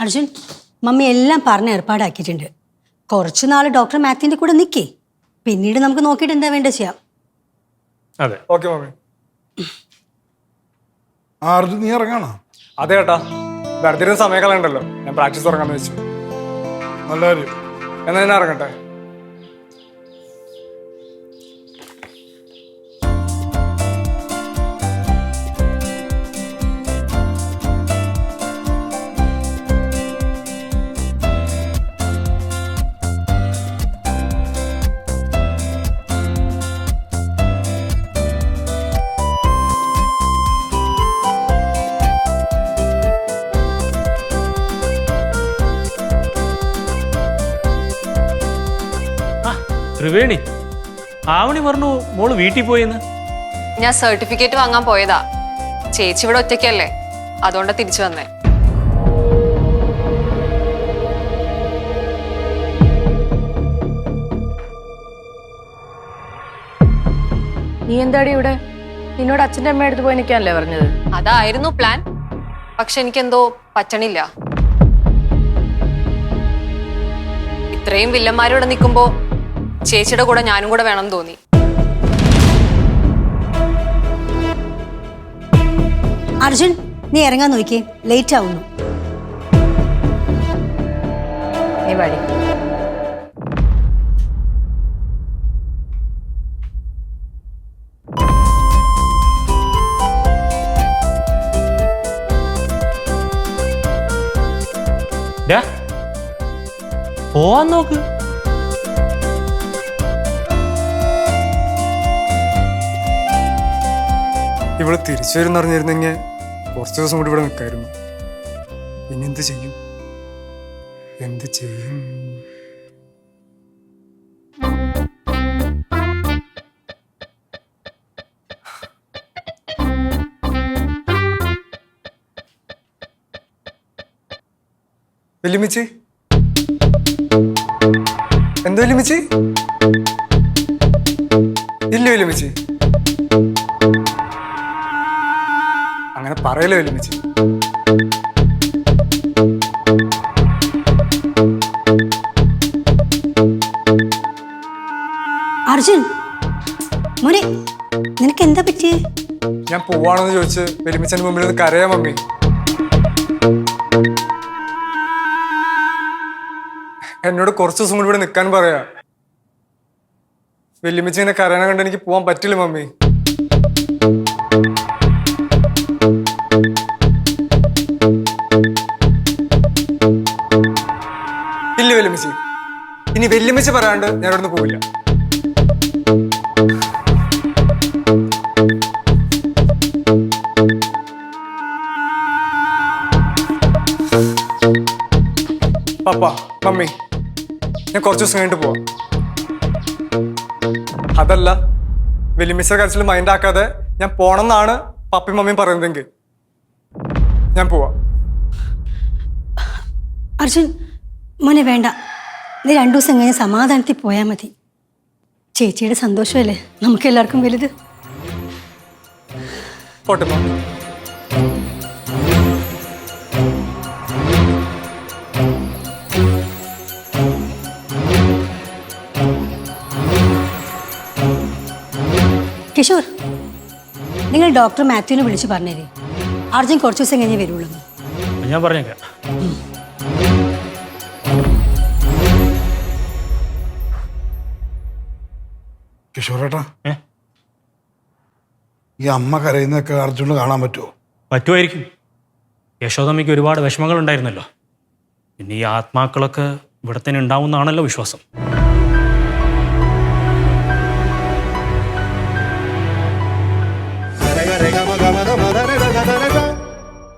Arjun mummy എല്ലാം പറഞ്ഞ് ഏർപ്പാടാക്കിയിട്ടുണ്ട്. കുറച്ചു നാൾ ഡോക്ടർ മാത്യുവിന്റെ കൂടെ നിൽക്കേ പിന്നീട് നമുക്ക് നോക്കിയിട്ട് എന്താ വേണ്ട ചെയ്യാം. അതെ. Okay mummy. ആ അർജുൻ നീ ഇറങ്ങാണോ? അതെ ഏട്ടാ. വെറുതെ ഇരുന്ന് സമയം കളയണ്ടല്ലോ ഞാൻ പ്രാക്ടീസ് തുടങ്ങാന്ന് വെച്ചു. നല്ല കാര്യം. എന്നാ ഞാൻ ഇറങ്ങട്ടെ. ത്രിവേണി ആവണി പറഞ്ഞു മോൾ വീട്ടിൽ പോയെന്ന്. ഞാൻ സർട്ടിഫിക്കറ്റ് വാങ്ങാൻ പോയതാ. ചേച്ചി ഇവിടെ ഒറ്റയ്ക്കല്ലേ? അതുകൊണ്ടാ തിരിച്ചു വന്നേ. നീ എന്താടി ഇവിടെ? നിന്നോട് അച്ഛന്റെ അമ്മയുടെ അടുത്ത് പോയി നിൽക്കാനല്ലേ പറഞ്ഞത്? അതായിരുന്നു പ്ലാൻ. പക്ഷെ എനിക്കെന്തോ പറ്റണില്ല. ഇത്രയും വില്ലന്മാരോടെ നിൽക്കുമ്പോ ചേച്ചിയുടെ കൂടെ ഞാനും കൂടെ വേണം തോന്നി. അർജുൻ നീ ഇറങ്ങാൻ നോക്കിയേ ലേറ്റ് ആവുന്നു. നീ വഴി. പോവാൻ നോക്ക്. ഇവിടെ തിരിച്ചു വരും അറിഞ്ഞിരുന്നെങ്കിൽ കുറച്ച് ദിവസം കൂടി ഇവിടെ നിൽക്കായിരുന്നു. ഇനി എന്ത് ചെയ്യും? എന്ത് ചെയ്യും? വെല്ലുമിച്ചി? എന്താ വെല്ലുമിച്ചി? ഇല്ല വെല്ലുമിച്ചി. പറയലോ വെല്ലുമിച്ചി അർജുൻ മോനെ നിനക്ക് എന്താ പറ്റിയേ? ഞാൻ പോവാണെന്ന് ചോദിച്ച് വെല്ലുമിച്ചന്റെ മുമ്പിൽ നിന്ന് കരയാ മമ്മി. എന്നോട് കുറച്ച് ദിവസം കൂടി ഇവിടെ നിൽക്കാൻ പറയാ. വെല്ലുമിച്ചി ഇങ്ങനെ കരയണ കണ്ട് എനിക്ക് പോവാൻ പറ്റില്ല മമ്മി. ഇനി വെല്ലുമിച്ച് പറയാണ്ട് ഞാൻ ഇവിടുന്ന് പോവില്ല. പപ്പ മമ്മി ഞാൻ കുറച്ച് ദിവസം കഴിഞ്ഞിട്ട് പോവാം. അതല്ല വെല്ലുമിച്ച കരച്ചിൽ മൈൻഡ് ആക്കാതെ ഞാൻ പോണെന്നാണ് പപ്പയും മമ്മിയും പറയുന്നതെങ്കിൽ. ഞാൻ പോവാം. അർജുൻ മോനെ വേണ്ട. നീ രണ്ടു ദിവസം കഴിഞ്ഞ് സമാധാനത്തിൽ പോയാൽ മതി. ചേച്ചിയുടെ സന്തോഷമല്ലേ? നമുക്ക് എല്ലാവർക്കും വലുത്. പോട്ടെ കിഷോർ നിങ്ങൾ ഡോക്ടർ മാത്യുവിനെ വിളിച്ച് പറഞ്ഞേരേ. അർജുൻ കുറച്ച് ദിവസം കഴിഞ്ഞേ വരുള്ളൂ. ഞാൻ പറഞ്ഞേക്കാം. കിഷോറേട്ടാ ഏ? ഈ അമ്മ കരയുന്നതൊക്കെ അർജുന് കാണാൻ പറ്റുമോ? പറ്റുമായിരിക്കും. യശോദമ്മയ്ക്ക് ഒരുപാട് വിഷമങ്ങൾ ഉണ്ടായിരുന്നല്ലോ പിന്നെ ഈ ആത്മാക്കളൊക്കെ ഇവിടെ തന്നെ ഉണ്ടാവുന്നതാണല്ലോ വിശ്വാസം.